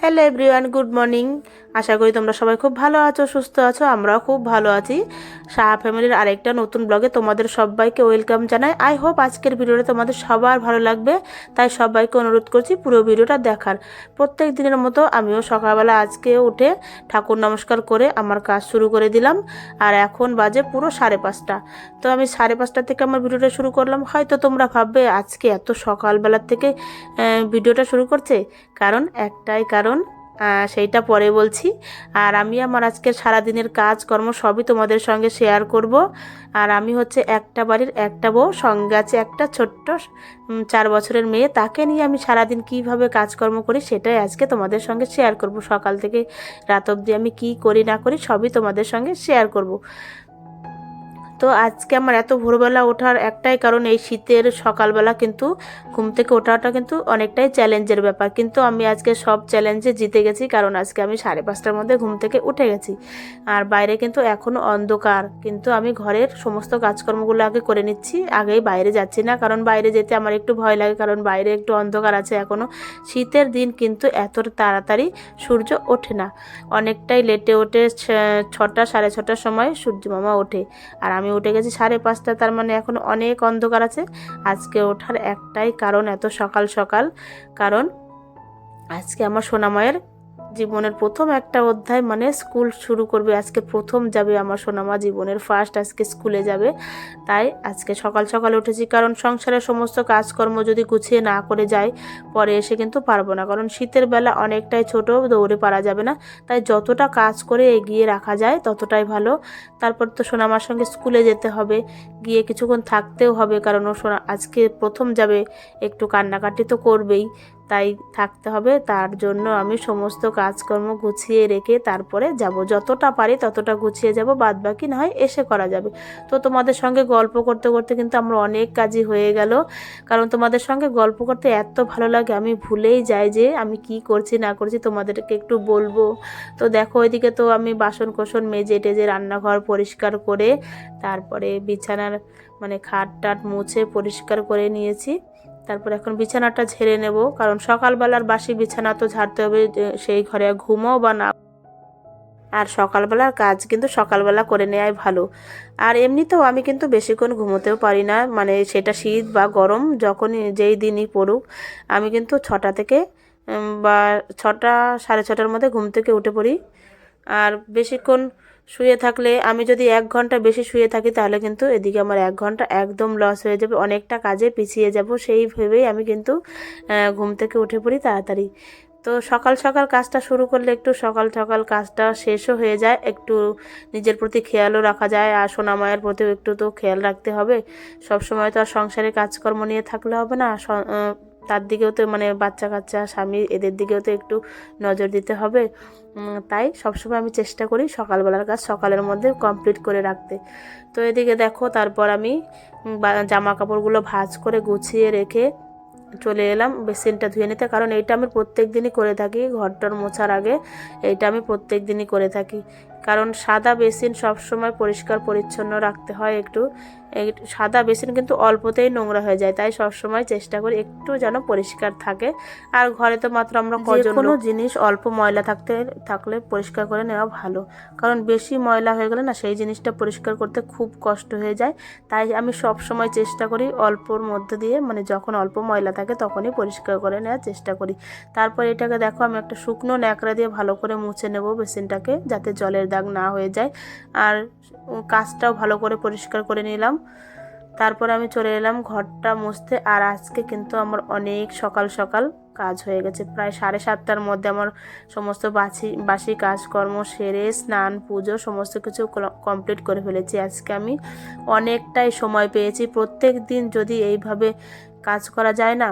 Hello everyone good morning. আশা করি তোমরা সবাই খুব ভালো আছো, সুস্থ আছো, আমরাও খুব ভালো আছি। সাহা ফ্যামিলির আরেকটা নতুন ব্লগে তোমাদের সবাইকে ওয়েলকাম জানাই। আই হোপ আজকের ভিডিওটা তোমাদের সবার ভালো লাগবে। তাই সবাইকে অনুরোধ করছি পুরো ভিডিওটা দেখার। প্রত্যেক দিনের মতো আমিও সকালবেলা আজকে উঠে ঠাকুর নমস্কার করে আমার কাজ শুরু করে দিলাম। আর এখন বাজে পুরো সাড়ে পাঁচটা। তো আমি সাড়ে পাঁচটা থেকে আমার ভিডিওটা শুরু করলাম। হয়তো তোমরা ভাববে, আজকে এত সকালবেলার থেকে ভিডিওটা শুরু করছে? কারণ একটাই কারণ সেইটা পরে বলছি। আর আমি আমার আজকের সারাদিনের কাজকর্ম সবই তোমাদের সঙ্গে শেয়ার করব। আর আমি হচ্ছে একটা বাড়ির একটা বউ, সঙ্গে আছে একটা ছোট্ট চার বছরের মেয়ে। তাকে নিয়ে আমি সারাদিন কীভাবে কাজকর্ম করি সেটাই আজকে তোমাদের সঙ্গে শেয়ার করব। সকাল থেকে রাত অবধি আমি কি করি না করি সবই তোমাদের সঙ্গে শেয়ার করব। তো আজকে আমার এত ভোরবেলা ওঠার একটাই কারণ এই শীতের সকালবেলা কিন্তু ঘুম থেকে ওঠাটা কিন্তু অনেকটাই চ্যালেঞ্জের ব্যাপার। কিন্তু আমি আজকে সব চ্যালেঞ্জে জিতে গেছি, কারণ আজকে আমি সাড়ে পাঁচটার মধ্যে ঘুম থেকে উঠে গেছি। আর বাইরে কিন্তু এখনও অন্ধকার, কিন্তু আমি ঘরের সমস্ত কাজকর্মগুলো আগে করে নিচ্ছি, আগেই বাইরে যাচ্ছি না, কারণ বাইরে যেতে আমার একটু ভয় লাগে, কারণ বাইরে একটু অন্ধকার আছে এখনও শীতের দিন কিন্তু এত তাড়াতাড়ি সূর্য ওঠে না। অনেকটাই লেটে ওঠে ছটা, সাড়ে ছটার সময় সূর্য মামা ওঠে। আর আমি উঠে গেছি সাড়ে পাঁচটা, তার মানে এখন অনেক অন্ধকার আছে। আজকে ওঠার একটাই কারণ এত সকাল সকাল। কারণ আজকে আমার সোনামায়ের জীবনের প্রথম একটা অধ্যায় মানে স্কুল শুরু করবে। আজকে প্রথম যাবে আমার সোনামা জীবনের ফার্স্ট আজকে স্কুলে যাবে। তাই আজকে সকাল সকাল উঠেছি, কারণ সংসারের সমস্ত কাজকর্ম যদি গুছিয়ে না করে যাই, পরে এসে কিন্তু পারব না। কারণ শীতের বেলা অনেকটাই ছোট, দৌড়ে পারা যাবে না। তাই যতটা কাজ করে এগিয়ে রাখা যায়, ততটাই ভালো। তারপর তো সোনামার সঙ্গে স্কুলে যেতে হবে, গিয়ে কিছুক্ষণ থাকতেও হবে, কারণ ও সোনা আজকে প্রথম যাবে, একটু কান্নাকাটি তো করবেই। তাই থাকতে হবে। তার জন্য আমি সমস্ত কাজকর্ম গুছিয়ে রেখে তারপরে যাব। যতটা পারি ততটা গুছিয়ে যাব বাদ বাকি না হয় এসে করা যাবে। তো তোমাদের সঙ্গে গল্প করতে করতে কিন্তু আমরা অনেক কাজই হয়ে গেল। কারণ তোমাদের সঙ্গে গল্প করতে এত ভালো লাগে, আমি ভুলেই যাই যে আমি কি করছি, না করছি, তোমাদেরকে একটু বলব। তো দেখো, ওইদিকে তো আমি বাসন কোসন মেজে টেজে রান্নাঘর পরিষ্কার করে, তারপরে বিছানার মানে খাট টাট মুছে পরিষ্কার করে নিয়েছি। তারপর এখন বিছানাটা ঝেড়ে নেব, কারণ সকালবেলার বাসি বিছানা তো ঝাড়তে হবে সেই ঘরে ঘুমাও বা না। আর সকালবেলার কাজ কিন্তু সকালবেলা করে নেওয়াই ভালো। আর এমনিতেও আমি কিন্তু বেশিক্ষণ ঘুমোতেও পারি না মানে সেটা শীত বা গরম, যখনই যেই দিনই পড়ুক, আমি কিন্তু ছটা থেকে বা ছটা, সাড়ে ছটার মধ্যে ঘুম থেকে উঠে পড়ি। আর বেশিক্ষণ শুয়ে থাকলে আমি যদি এক ঘণ্টা বেশি শুয়ে থাকি তাহলে কিন্তু এদিকে আমার এক ঘণ্টা একদম লস হয়ে যাবে। অনেকটা কাজে পিছিয়ে যাব, সেই ভেবেই আমি কিন্তু ঘুম থেকে উঠে পড়ি তাড়াতাড়ি। তো সকাল সকাল কাজটা শুরু করলে একটু সকাল সকাল কাজটা শেষও হয়ে যায়, একটু নিজের প্রতি খেয়ালও রাখা যায় আর সোনামায়ের প্রতিও একটু তো খেয়াল রাখতে হবে। সব সময় তো আর সংসারে কাজকর্ম নিয়ে থাকলে হবে না তার দিকেও তো মানে বাচ্চা কাচ্চা, স্বামী, এদের দিকেও তো একটু নজর দিতে হবে। তাই সবসময় আমি চেষ্টা করি সকালবেলার কাজ সকালের মধ্যে কমপ্লিট করে রাখতে। তো এদিকে দেখো, তারপর আমি জামা কাপড়গুলো ভাঁজ করে গুছিয়ে রেখে চলে এলাম বেসিনটা ধুয়ে নিতে। কারণ এইটা আমি প্রত্যেক দিনই করে থাকি, ঘরটার মোছার আগে এইটা আমি প্রত্যেক দিনই করে থাকি। কারণ সাদা বেসিন সবসময় পরিষ্কার পরিচ্ছন্ন রাখতে হয় একটু। সাদা বেসিন কিন্তু অল্পতেই নোংরা হয়ে যায় তাই সবসময় চেষ্টা করি একটু যেন পরিষ্কার থাকে। আর ঘরে তো মাত্র আমরা কোনো জিনিস অল্প ময়লা থাকতে থাকলে পরিষ্কার করে নেওয়া ভালো। কারণ বেশি ময়লা হয়ে গেলে না সেই জিনিসটা পরিষ্কার করতে খুব কষ্ট হয়ে যায়। তাই আমি সব সময় চেষ্টা করি অল্পর মধ্যে দিয়ে মানে যখন অল্প ময়লা থাকে তখনই পরিষ্কার করে নেওয়ার চেষ্টা করি। তারপর এটাকে দেখো আমি একটা শুকনো ন্যাকড়া দিয়ে ভালো করে মুছে নেব বেসিনটাকে যাতে জলের দাগ না হয়ে যায়। আর কাজটাও ভালো করে পরিষ্কার করে নিলাম। তারপর আমি চলে এলাম ঘরটা মুছতে। আর আজকে কিন্তু আমার অনেক সকাল সকাল কাজ হয়ে গেছে। প্রায় সাড়ে সাতটার মধ্যে আমার সমস্ত বাসি বাসি কাজকর্ম সেরে স্নান, পুজো সমস্ত কিছু কমপ্লিট করে ফেলেছি। আজকে আমি অনেকটাই সময় পেয়েছি। প্রত্যেক দিন যদি এইভাবে কাজ করা যায় না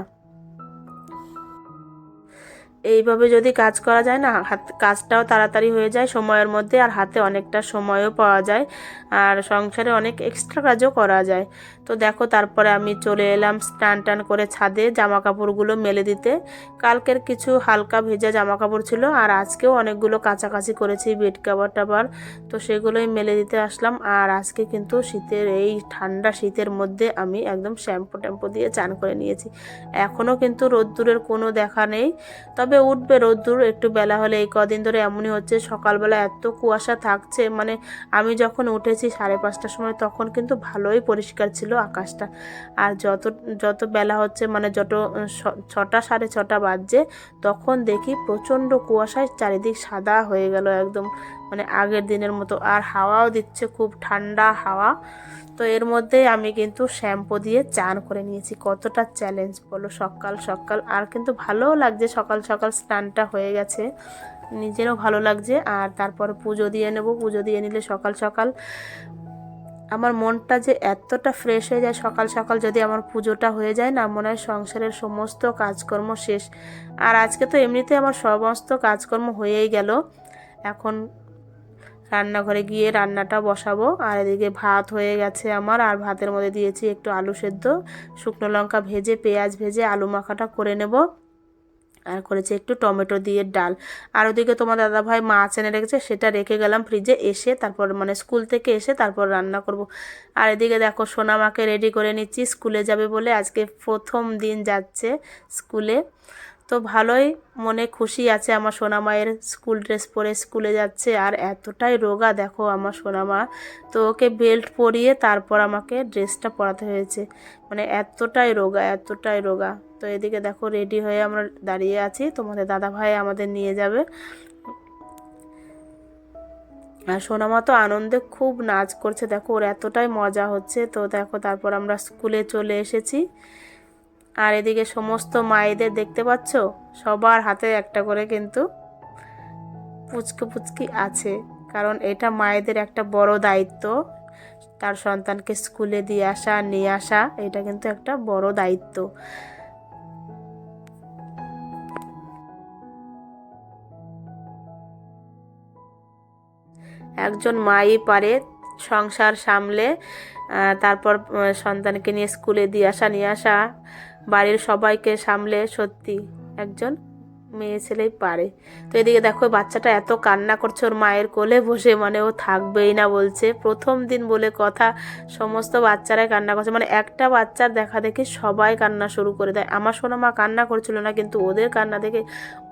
এইভাবে যদি কাজ করা যায় না, হাত, কাজটাও তাড়াতাড়ি হয়ে যায় সময়ের মধ্যে আর হাতে অনেকটা সময়ও পাওয়া যায় আর সংসারে অনেক এক্সট্রা কাজও করা যায়। তো দেখো তারপরে আমি চলে এলাম স্নান টান করে ছাদে জামা কাপড়গুলো মেলে দিতে। কালকের কিছু হালকা ভেজা জামা কাপড় ছিল আর আজকেও অনেকগুলো কাছাকাছি করেছি বেড কাভার টাভার তো সেগুলোই মেলে দিতে আসলাম আর আজকে কিন্তু শীতের এই ঠান্ডা শীতের মধ্যে আমি একদম শ্যাম্পু ট্যাম্পু দিয়ে চান করে নিয়েছি। এখনও কিন্তু রোদ্দুরের কোনো দেখা নেই। তবে কবে উঠবে রোদ্দুর? একটু বেলা হলে এই কদিন ধরে এমনই হচ্ছে, সকালবেলা এত কুয়াশা থাকছে মানে আমি যখন উঠেছি সাড়ে পাঁচটার সময় তখন কিন্তু ভালোই পরিষ্কার ছিল আকাশটা। আর যত যত বেলা হচ্ছে মানে যত ছটা, সাড়ে ছটা বাজছে, তখন দেখি প্রচণ্ড কুয়াশায় চারিদিক সাদা হয়ে গেল একদম মানে আগের দিনের মতো। আর হাওয়াও দিচ্ছে, খুব ঠান্ডা হাওয়া। তো এর মধ্যে আমি কিন্তু শ্যাম্পু দিয়ে চান করে নিয়েছি। কতটা চ্যালেঞ্জ বলো, সকাল সকাল। আর কিন্তু ভালোও লাগছে, সকাল সকাল স্নানটা হয়ে গেছে। নিজেরও ভালো লাগছে। আর তারপর পুজো দিয়ে নেব। পুজো দিয়ে নিলে সকাল সকাল আমার মনটা যে এতটা ফ্রেশ হয়ে যায়, সকাল সকাল যদি আমার পুজোটা হয়ে যায় না, মনে হয় সংসারের সমস্ত কাজকর্ম শেষ। আর আজকে তো এমনিতে আমার সমস্ত কাজকর্ম হয়েই গেল। এখন রান্নাঘরে গিয়ে রান্নাটা বসাবো। আর এদিকে ভাত হয়ে গেছে আমার। আর ভাতের মধ্যে দিয়েছি একটু আলু সেদ্ধ, শুকনো লঙ্কা ভেজে, পেঁয়াজ ভেজে, আলু মাখাটা করে নেব। আর করেছি একটু টমেটো দিয়ে ডাল। আর ওদিকে তোমার দাদা ভাই মাছ এনে রেখেছে, সেটা রেখে গেলাম ফ্রিজে এসে তারপর মানে স্কুল থেকে এসে তারপর রান্না করব। আর এদিকে দেখো সোনামাকে রেডি করে নিচ্ছি, স্কুলে যাবে বলে আজকে প্রথম দিন যাচ্ছে স্কুলে। তো ভালোই মনে খুশি আছে আমার সোনামায়ের স্কুল ড্রেস পরে স্কুলে যাচ্ছে। আর এতটাই রোগা, দেখো আমার সোনামা। তো ওকে বেল্ট পরিয়ে তারপর আমাকে ড্রেসটা পরাতে হয়েছে। মানে এতটাই রোগা এতটাই রোগা। তো এদিকে দেখো রেডি হয়ে আমরা দাঁড়িয়ে আছি। তোমাদের দাদা ভাই আমাদের নিয়ে যাবে। আর সোনামা তো আনন্দে খুব নাচ করছে। দেখো ওর এতটাই মজা হচ্ছে। তো দেখো তারপর আমরা স্কুলে চলে এসেছি। আর এদিকে সমস্ত মায়েদের দেখতে পাচ্ছ? সবার হাতে একটা করে কিন্তু পুচকি পুচকি আছে। কারণ এটা মায়েদের একটা বড় দায়িত্ব। তার সন্তানকে স্কুলে দিয়ে আসা, নিয়ে আসা, এটা কিন্তু একটা বড় দায়িত্ব। একজন মাই পারে সংসার সামলে তারপর সন্তানকে নিয়ে স্কুলে দিয়ে আসা, নিয়ে আসা বাড়ির সবাইকে সামলে সত্যি একজন মেয়ে ছেলেই পারে। তো এদিকে দেখো, বাচ্চাটা এত কান্না করছে ওর মায়ের কোলে বসে মানে ও থাকবেই না বলছে। প্রথম দিন বলে কথা, সমস্ত বাচ্চারাই কান্না করছে। মানে একটা বাচ্চার দেখা দেখি সবাই কান্না শুরু করে দেয়। আমার সোনা মা কান্না করছিল না, কিন্তু ওদের কান্না দেখে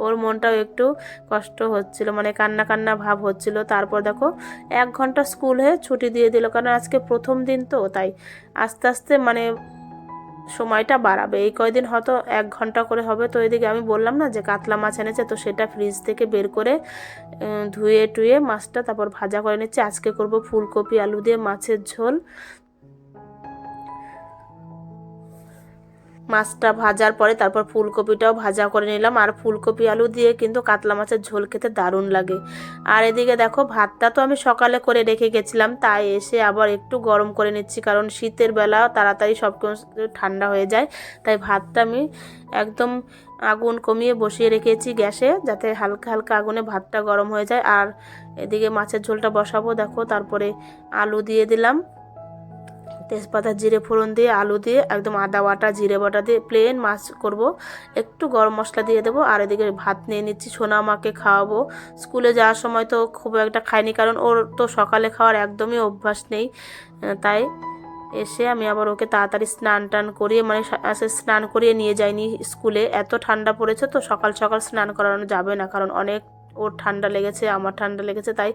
ওর মনটাও একটু কষ্ট হচ্ছিল মানে কান্না কান্না ভাব হচ্ছিল। তারপর দেখো, এক ঘণ্টা স্কুল হয়ে ছুটি দিয়ে দিল, কারণ আজকে প্রথম দিন তো, তাই আস্তে আস্তে মানে সময়টা বাড়াবে। এই কয়দিন হয়তো এক ঘণ্টা করে হবে। তো এদিকে আমি বললাম না যে কাতলা মাছ এনেছে, তো সেটা ফ্রিজ থেকে বের করে ধুয়ে টুয়ে মাছটা তারপর ভাজা করে নিচ্ছে। আজকে করব ফুলকপি, আলু দিয়ে মাছের ঝোল। মাছটা ভাজার পরে তারপর ফুলকপিটাও ভাজা করে নিলাম। আর ফুলকপি আলু দিয়ে কিন্তু কাতলা মাছের ঝোল খেতে দারুণ লাগে। আর এদিকে দেখো, ভাতটা তো আমি সকালে করে রেখে গেছিলাম, তাই এসে আবার একটু গরম করে নিচ্ছি, কারণ শীতের বেলা তাড়াতাড়ি সব ঠান্ডা হয়ে যায়। তাই ভাতটা আমি একদম আগুন কমিয়ে বসিয়ে রেখেছি গ্যাসে, যাতে হালকা হালকা আগুনে ভাতটা গরম হয়ে যায়। আর এদিকে মাছের ঝোলটা বসাবো, দেখো, তারপরে আলু দিয়ে দিলাম। তেজপাতা জিরে ফোড়ন দিয়ে, আলু দিয়ে, একদম আদা বাটা, জিরে বাটা দিয়ে প্লেন মাছ করব। একটু গরম মশলা দিয়ে দেবো আর এদিকে ভাত নিয়ে নিচ্ছি, সোনা মাকে খাওয়াবো। স্কুলে যাওয়ার সময় তো খুব একটা খাইনি কারণ ওর তো সকালে খাওয়ার একদমই অভ্যাস নেই। তাই এসে আমি আবার ওকে তাড়াতাড়ি স্নান টান করিয়ে মানে স্নান করিয়ে নিয়ে যাইনি স্কুলে। এত ঠান্ডা পড়েছে তো সকাল সকাল স্নান করানো যাবে না কারণ অনেক ওর ঠান্ডা লেগেছে, আমার ঠান্ডা লেগেছে, তাই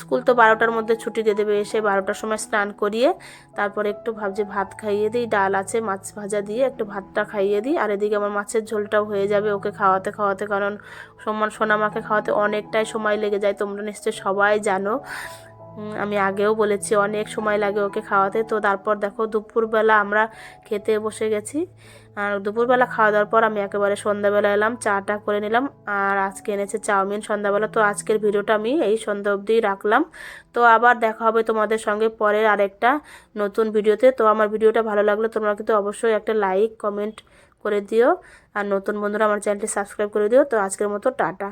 স্কুল তো বারোটার মধ্যে ছুটি দিয়ে দেবে, এসে বারোটার সময় স্নান করিয়ে তারপরে একটু ভাবছি ভাত খাইয়ে দিই, ডাল আছে, মাছ ভাজা দিয়ে একটু ভাতটা খাইয়ে দিই, আর এদিকে আমার মাছের ঝোলটাও হয়ে যাবে ওকে খাওয়াতে খাওয়াতে, কারণ সমান, সোনামাকে খাওয়াতে অনেকটাই সময় লেগে যায়, তোমরা নিশ্চয়ই সবাই জানো। আমি আগেও বলেছি, অনেক সময় লাগে ওকে খাওয়াতে। তো তারপর দেখো দুপুরবেলা আমরা খেতে বসে গেছি। আর দুপুরবেলা খাওয়া দাওয়ার পর আমি একেবারে সন্ধ্যাবেলা এলাম, চাটা করে নিলাম। আর আজকে এনেছে চাউমিন সন্ধ্যাবেলা। তো আজকের ভিডিওটা আমি এই সন্ধ্যা অবধিই রাখলাম। তো আবার দেখা হবে তোমাদের সঙ্গে পরের আরেকটা নতুন ভিডিওতে। তো আমার ভিডিওটা ভালো লাগলে তোমরা কিন্তু অবশ্যই একটা লাইক, কমেন্ট করে দিও। আর নতুন বন্ধুরা আমার চ্যানেলটি সাবস্ক্রাইব করে দিও। তো আজকের মতো টাটা।